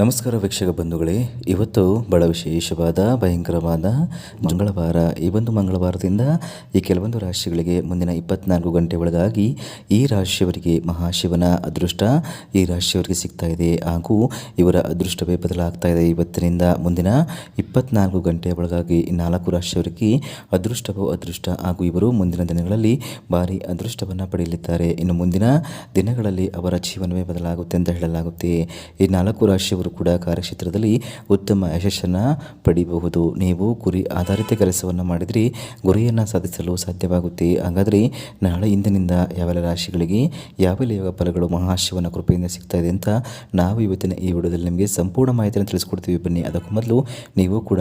ನಮಸ್ಕಾರ ವೀಕ್ಷಕ ಬಂಧುಗಳೇ, ಇವತ್ತು ಬಹಳ ವಿಶೇಷವಾದ, ಭಯಂಕರವಾದ ಮಂಗಳವಾರ. ಈ ಒಂದು ಮಂಗಳವಾರದಿಂದ ಈ ಕೆಲವೊಂದು ರಾಶಿಗಳಿಗೆ ಮುಂದಿನ ಇಪ್ಪತ್ನಾಲ್ಕು ಗಂಟೆ ಒಳಗಾಗಿ ಈ ರಾಶಿಯವರಿಗೆ ಮಹಾಶಿವನ ಅದೃಷ್ಟ, ಈ ರಾಶಿಯವರಿಗೆ ಸಿಗ್ತಾ ಇದೆ. ಹಾಗೂ ಇವರ ಅದೃಷ್ಟವೇ ಬದಲಾಗ್ತಾ ಇದೆ. ಇವತ್ತಿನಿಂದ ಮುಂದಿನ ಇಪ್ಪತ್ನಾಲ್ಕು ಗಂಟೆ ಒಳಗಾಗಿ ನಾಲ್ಕು ರಾಶಿಯವರಿಗೆ ಅದೃಷ್ಟವೋ ಅದೃಷ್ಟ, ಹಾಗೂ ಇವರು ಮುಂದಿನ ದಿನಗಳಲ್ಲಿ ಭಾರಿ ಅದೃಷ್ಟವನ್ನು ಪಡೆಯಲಿದ್ದಾರೆ. ಇನ್ನು ಮುಂದಿನ ದಿನಗಳಲ್ಲಿ ಅವರ ಜೀವನವೇ ಬದಲಾಗುತ್ತೆ ಅಂತ ಹೇಳಲಾಗುತ್ತೆ. ಈ ನಾಲ್ಕು ರಾಶಿಯವರು ಕೂಡ ಕಾರ್ಯಕ್ಷೇತ್ರದಲ್ಲಿ ಉತ್ತಮ ಯಶಸ್ಸನ್ನು ಪಡೆಯಬಹುದು ನೀವು ಗುರಿ ಆಧಾರಿತ ಕೆಲಸವನ್ನು ಮಾಡಿದರೆ ಗುರಿಯನ್ನು ಸಾಧಿಸಲು ಸಾಧ್ಯವಾಗುತ್ತೆ. ಹಾಗಾದರೆ ನಾಳೆ ಇಂದಿನಿಂದ ಯಾವೆಲ್ಲ ರಾಶಿಗಳಿಗೆ ಯಾವೆಲ್ಲ ಯೋಗ ಫಲಗಳು ಮಹಾಶಿವನ ಕೃಪೆಯಿಂದ ಸಿಗ್ತಾ ಇದೆ ಅಂತ ನಾವು ಇವತ್ತಿನ ಈ ವಿಡಿಯೋದಲ್ಲಿ ನಿಮಗೆ ಸಂಪೂರ್ಣ ಮಾಹಿತಿಯನ್ನು ತಿಳಿಸ್ಕೊಡ್ತೀವಿ. ಬನ್ನಿ, ಅದಕ್ಕೂ ಮೊದಲು ನೀವು ಕೂಡ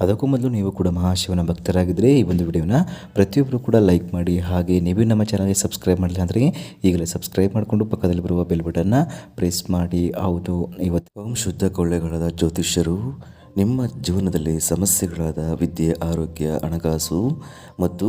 ಅದಕ್ಕೂ ಮೊದಲು ನೀವು ಕೂಡ ಮಹಾಶಿವನ ಭಕ್ತರಾಗಿದ್ದರೆ ಈ ಒಂದು ವಿಡಿಯೋನ ಪ್ರತಿಯೊಬ್ಬರು ಕೂಡ ಲೈಕ್ ಮಾಡಿ ಹಾಗೆ ನೀವು ನಮ್ಮ ಚಾನಲ್ಗೆ ಸಬ್ಸ್ಕ್ರೈಬ್ ಮಾಡಿಲ್ಲ ಅಂದರೆ ಈಗಲೇ ಸಬ್ಸ್ಕ್ರೈಬ್ ಮಾಡಿಕೊಂಡು ಪಕ್ಕದಲ್ಲಿ ಬರುವ ಬೆಲ್ ಬಟನ್ನ ಪ್ರೆಸ್ ಮಾಡಿ. ಹೌದು, ಇವತ್ತು ಓಂ ಶುದ್ಧ ಕೊಳ್ಳೆಗಳಾದ ಜ್ಯೋತಿಷ್ಯರು, ನಿಮ್ಮ ಜೀವನದಲ್ಲಿ ಸಮಸ್ಯೆಗಳಾದ ವಿದ್ಯೆ, ಆರೋಗ್ಯ, ಹಣಕಾಸು ಮತ್ತು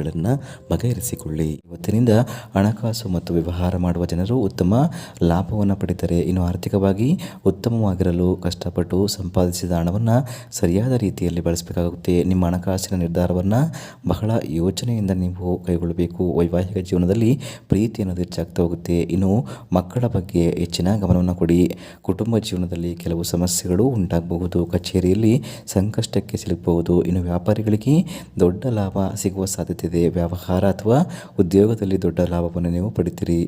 ಸಮಸ್ಯೆಗಳನ್ನು ಬಗೆಹರಿಸಿಕೊಳ್ಳಿ. ಇವತ್ತಿನಿಂದ ಹಣಕಾಸು ಮತ್ತು ವ್ಯವಹಾರ ಮಾಡುವ ಜನರು ಉತ್ತಮ ಲಾಭವನ್ನು ಪಡಿತಾರೆ. ಇನ್ನು ಆರ್ಥಿಕವಾಗಿ ಉತ್ತಮವಾಗಿರಲು ಕಷ್ಟಪಟ್ಟು ಸಂಪಾದಿಸಿದ ಹಣವನ್ನು ಸರಿಯಾದ ರೀತಿಯಲ್ಲಿ ಬಳಸಬೇಕಾಗುತ್ತೆ. ನಿಮ್ಮ ಹಣಕಾಸಿನ ನಿರ್ಧಾರವನ್ನು ಬಹಳ ಯೋಚನೆಯಿಂದ ನೀವು ಕೈಗೊಳ್ಳಬೇಕು. ವೈವಾಹಿಕ ಜೀವನದಲ್ಲಿ ಪ್ರೀತಿ ಅನ್ನೋದು ಹೆಚ್ಚಾಗ್ತಾ ಹೋಗುತ್ತೆ. ಇನ್ನು ಮಕ್ಕಳ ಬಗ್ಗೆ ಹೆಚ್ಚಿನ ಗಮನವನ್ನು ಕೊಡಿ. ಕುಟುಂಬ ಜೀವನದಲ್ಲಿ ಕೆಲವು ಸಮಸ್ಯೆಗಳು ಉಂಟಾಗಬಹುದು. ಕಚೇರಿಯಲ್ಲಿ ಸಂಕಷ್ಟಕ್ಕೆ ಸಿಲುಕಬಹುದು. ಇನ್ನು ವ್ಯಾಪಾರಿಗಳಿಗೆ ದೊಡ್ಡ ಲಾಭ ಸಿಗುವ ಸಾಧ್ಯತೆ ಇದೆ, ವ್ಯವಹಾರ ಅಥವಾ ಉದ್ಯೋಗದಲ್ಲಿ ದೊಡ್ಡ ಲಾಭವನ್ನು ನೀವು ಪಡಿತೀರಿ.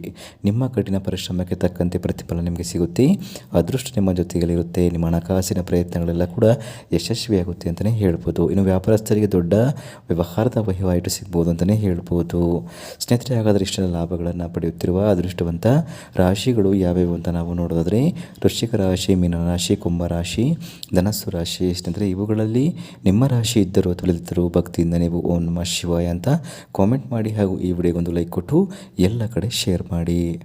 ನಿಮ್ಮ ಕಠಿಣ ಪರಿಶ್ರಮಕ್ಕೆ ತಕ್ಕಂತೆ ಪ್ರತಿಫಲ ನಿಮಗೆ ಸಿಗುತ್ತೆ. ಅದೃಷ್ಟ ನಿಮ್ಮ ಜೊತೆಗಲ್ಲಿರುತ್ತೆ ನಿಮ್ಮ ಹಣಕಾಸಿನ ಪ್ರಯತ್ನಗಳೆಲ್ಲ ಕೂಡ ಯಶಸ್ವಿಯಾಗುತ್ತೆ ಅಂತಲೇ ಹೇಳ್ಬೋದು. ಇನ್ನು ವ್ಯಾಪಾರಸ್ಥರಿಗೆ ದೊಡ್ಡ ವ್ಯವಹಾರದ ವಹಿವಾಟು ಸಿಗ್ಬೋದು ಅಂತಲೇ ಹೇಳ್ಬೋದು. ಸ್ನೇಹಿತರೆ, ಹಾಗಾದರೆ ಇಷ್ಟೆಲ್ಲ ಲಾಭಗಳನ್ನು ಪಡೆಯುತ್ತಿರುವ ಅದೃಷ್ಟವಂತ ರಾಶಿಗಳು ಯಾವ್ಯಾವು ಅಂತ ನಾವು ನೋಡೋದಾದರೆ, ವೃಶ್ಚಿಕ ರಾಶಿ ಮೀನರಾಶಿ ಕುಂಭರಾಶಿ ಕುಂಭ ರಾಶಿ, ಧನಸ್ಸು ರಾಶಿ. ಸ್ನೇಹಿತರೆ, ಇವುಗಳಲ್ಲಿ ನಿಮ್ಮ ರಾಶಿ ಇದ್ದರೂ ಇಲ್ಲದಿದ್ದರೂ ಭಕ್ತಿಯಿಂದ ನೀವು ಓಂ ನಮ ಶಿವಾಯ ಅಂತ ಕಾಮೆಂಟ್ ಮಾಡಿ ಹಾಗೂ ಈ ವಿಡಿಯೋಗೊಂದು ಲೈಕ್ ಕೊಟ್ಟು ಎಲ್ಲ ಕಡೆ ಶೇರ್ ಮಾಡಿ.